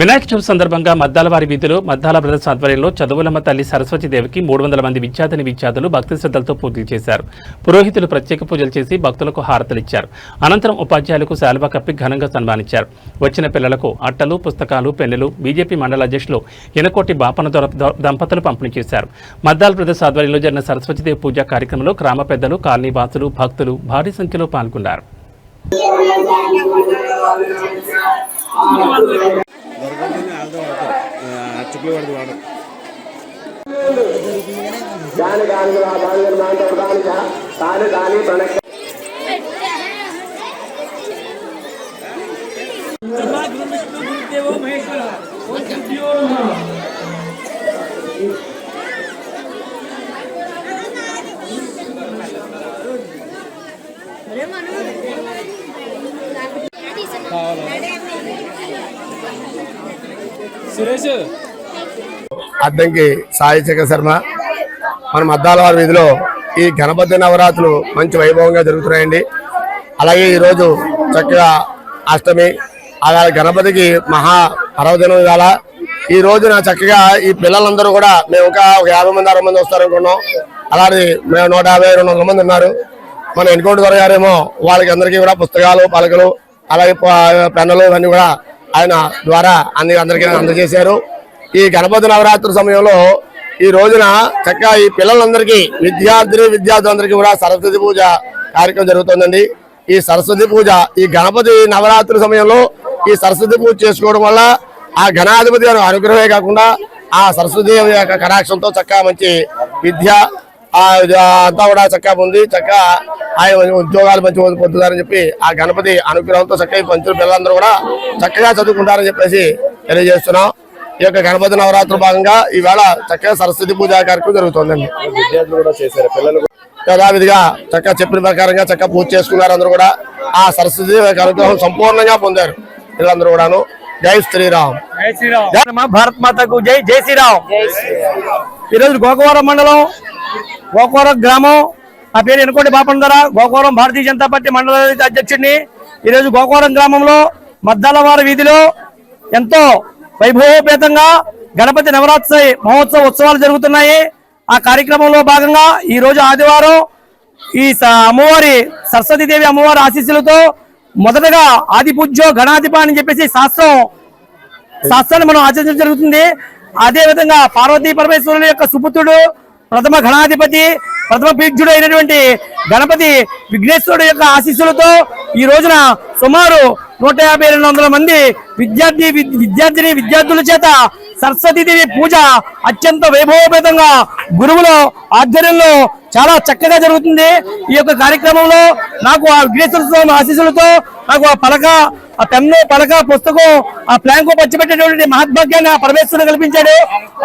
వినాయక చవితి సందర్భంగా మద్దాలవారి వీధిలో మద్దాల బ్రదర్స్ ఆధ్వర్యంలో చదువులమ్మ తల్లి సరస్వతి దేవికి మూడు వందల మంది విద్యార్థిని విద్యార్థులు భక్తి శ్రద్ధలతో పూజలు చేశారు. పురోహితులు ప్రత్యేక పూజలు చేసి భక్తులకు హారతలిచ్చారు అనంతరం ఉపాధ్యాయులకు శాలువ కప్పి ఘనంగా సన్మానించారు. వచ్చిన పిల్లలకు అట్టలు పుస్తకాలు పెన్నులు బీజేపీ మండల అధ్యక్షులు ఎనకోటి బాపన దొర దంపతులు పంపిణీ చేశారు. మద్దాల బ్రదర్స్ ఆధ్వర్యంలో జరిగిన సరస్వతిదేవి పూజా కార్యక్రమంలో గ్రామ పెద్దలు కాలనీవాసులు భక్తులు భారీ సంఖ్యలో పాల్గొన్నారు. దొరకదని ఆడదాం ఆడతాం అచ్చుకులు పడదు వాడు సురేష్ అద్దంకి సాయి చక్ర శర్మ. మన అద్దాలవారి వీధిలో ఈ గణపతి నవరాత్రులు మంచి వైభవంగా జరుగుతున్నాయండి. అలాగే ఈరోజు చక్కగా అష్టమి అలాగే గణపతికి మహా పర్వదినం ఇవాళ. ఈ రోజున చక్కగా ఈ పిల్లలందరూ కూడా మేము ఇంకా ఒక యాభై మంది అరవై మంది వస్తారనుకున్నాం. అలాగే మేము నూట యాభై రెండు వందల మంది ఉన్నారు. మన ఎన్కౌంటర్ దొర గారేమో వాళ్ళకి అందరికీ కూడా పుస్తకాలు పలకలు అలాగే పెన్నులు ఇవన్నీ కూడా ఆయన ద్వారా అన్ని అందరికీ అందజేశారు. ఈ గణపతి నవరాత్రి సమయంలో ఈ రోజున చక్కగా ఈ పిల్లలందరికీ విద్యార్థిని విద్యార్థులందరికీ కూడా సరస్వతి పూజ కార్యక్రమం జరుగుతుందండి. ఈ సరస్వతి పూజ ఈ గణపతి నవరాత్రి సమయంలో ఈ సరస్వతి పూజ చేసుకోవడం వల్ల ఆ గణాధిపతి అనుగ్రహమే కాకుండా ఆ సరస్వతి యొక్క కటాక్షంతో చక్కగా మంచి విద్య అంతా కూడా చక్కగా ఉంది. చక్కగా ఆయన ఉద్యోగాలు మంచి పొందుతారని చెప్పి ఆ గణపతి అనుగ్రహంతో చక్కగా పంచుల పిల్లలందరూ కూడా చక్కగా చదువుకుంటారని చెప్పేసి తెలియజేస్తున్నాం. ఈ యొక్క గణపతి నవరాత్రి భాగంగా ఈవేళ చక్కగా సరస్వతి పూజా కార్యక్రమం జరుగుతుందండి. విద్యార్థులు కూడా చేశారు. పిల్లలు కూడా యథావిధిగా చక్కగా చెప్పిన ప్రకారంగా చక్కగా పూజ చేసుకున్నారు అందరూ కూడా. ఆ సరస్వతి అనుగ్రహం సంపూర్ణంగా పొందారు వీళ్ళందరూ కూడాను. జై శ్రీరామ్. మా భారత్ మాతకు జై జై శ్రీరామ్. ఈరోజు గోకవరం మండలం గోకవరం గ్రామం. నా పేరు ఎనుకోటి బాపందర గోకవరం భారతీయ జనతా పార్టీ మండల అధ్యక్షుడిని. ఈరోజు గోకవరం గ్రామంలో మద్దాలవారి వీధిలో ఎంతో వైభవోపేతంగా గణపతి నవరాత్రి మహోత్సవ ఉత్సవాలు జరుగుతున్నాయి. ఆ కార్యక్రమంలో భాగంగా ఈ రోజు ఆదివారం ఈ అమ్మవారి సరస్వతీదేవి అమ్మవారి ఆశీస్సులతో మొదటగా ఆది పూజ్యో గణాధిప అని చెప్పేసి శాస్త్రం శాస్త్రాన్ని మనం ఆచరించడం జరుగుతుంది. అదేవిధంగా పార్వతీ పరమేశ్వరుని యొక్క సుపుత్రుడు ప్రథమ గణాధిపతి ప్రథమ పీఠ్యుడు అయినటువంటి గణపతి విఘ్నేశ్వరుడు యొక్క ఆశీస్సులతో ఈ రోజున సుమారు నూట యాభై రెండు వందల మంది విద్యార్థి విద్యార్థిని విద్యార్థుల చేత సరస్వతీదేవి పూజ అత్యంత వైభవపేతంగా గురువుల ఆధ్వర్యంలో చాలా చక్కగా జరుగుతుంది. ఈ యొక్క కార్యక్రమంలో నాకు ఆ విఘ్నేశ్వర స్వామి ఆశీస్సులతో నాకు ఆ పలక ఆ పెన్ను పలక పుస్తకం ఆ ప్లాంకు పంచిపెట్టేటువంటి మహద్భాగ్యాన్ని ఆ పరమేశ్వరుడు కల్పించాడు.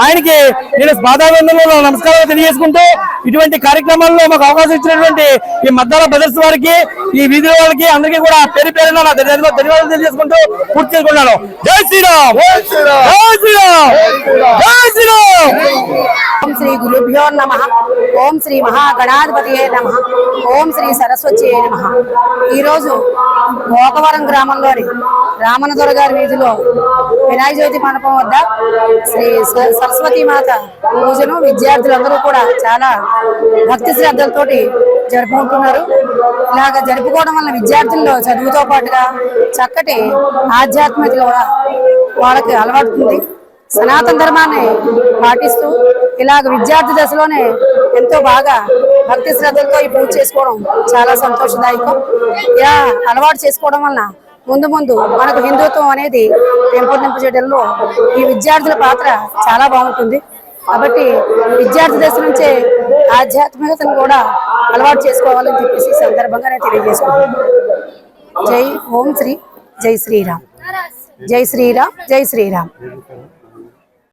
ఆయనకి నేను పాదాబంధంలో నమస్కారాలు తెలియజేసుకుంటూ ఇటువంటి కార్యక్రమాల్లో మాకు అవకాశం ఇచ్చినటువంటి ఈ మద్దాల బ్రదర్స్ వారికి ఈ వీధి వాళ్ళకి అందరికీ కూడా పేరు పేరున నా ధన్యవాదాలు తెలియజేసుకుంటూ పూర్తి చేసుకుంటున్నాను. జై శ్రీరామ్! జై శ్రీరామ్! జై శ్రీరామ్! గురుభ్యో నమ ఓం శ్రీ మహాగణాధిపతియే నమ ఓం శ్రీ సరస్వతియే నమ ఈరోజు భోగవరం గ్రామంలోని రామనదొర గారి వీధిలో వినాయక జ్యోతి మండపం వద్ద శ్రీ సరస్వతి మాత పూజను విద్యార్థులందరూ కూడా చాలా భక్తి శ్రద్ధలతోటి జరుపుకుంటున్నారు. ఇలాగ జరుపుకోవడం వల్ల విద్యార్థుల్లో చదువుతో పాటుగా చక్కటి ఆధ్యాత్మిక కూడా వాళ్ళకి అలవాడుతుంది సనాతన ధర్మాన్ని పాటిస్తూ ఇలాగ విద్యార్థి దశలోనే ఎంతో బాగా భక్తి శ్రద్ధలతో ఈ పూజ చేసుకోవడం చాలా సంతోషదాయకం. ఇలా అలవాటు చేసుకోవడం వలన ముందు ముందు మనకు హిందుత్వం అనేది పెంపొందింపు చేయడంలో ఈ విద్యార్థుల పాత్ర చాలా బాగుంటుంది. కాబట్టి విద్యార్థి దశ నుంచే ఆధ్యాత్మికతను కూడా అలవాటు చేసుకోవాలని చెప్పేసి సందర్భంగా నేను తెలియజేసుకుంటున్నాను. జై ఓం శ్రీ జై శ్రీరామ్. జై శ్రీరామ్ జై శ్రీరామ్.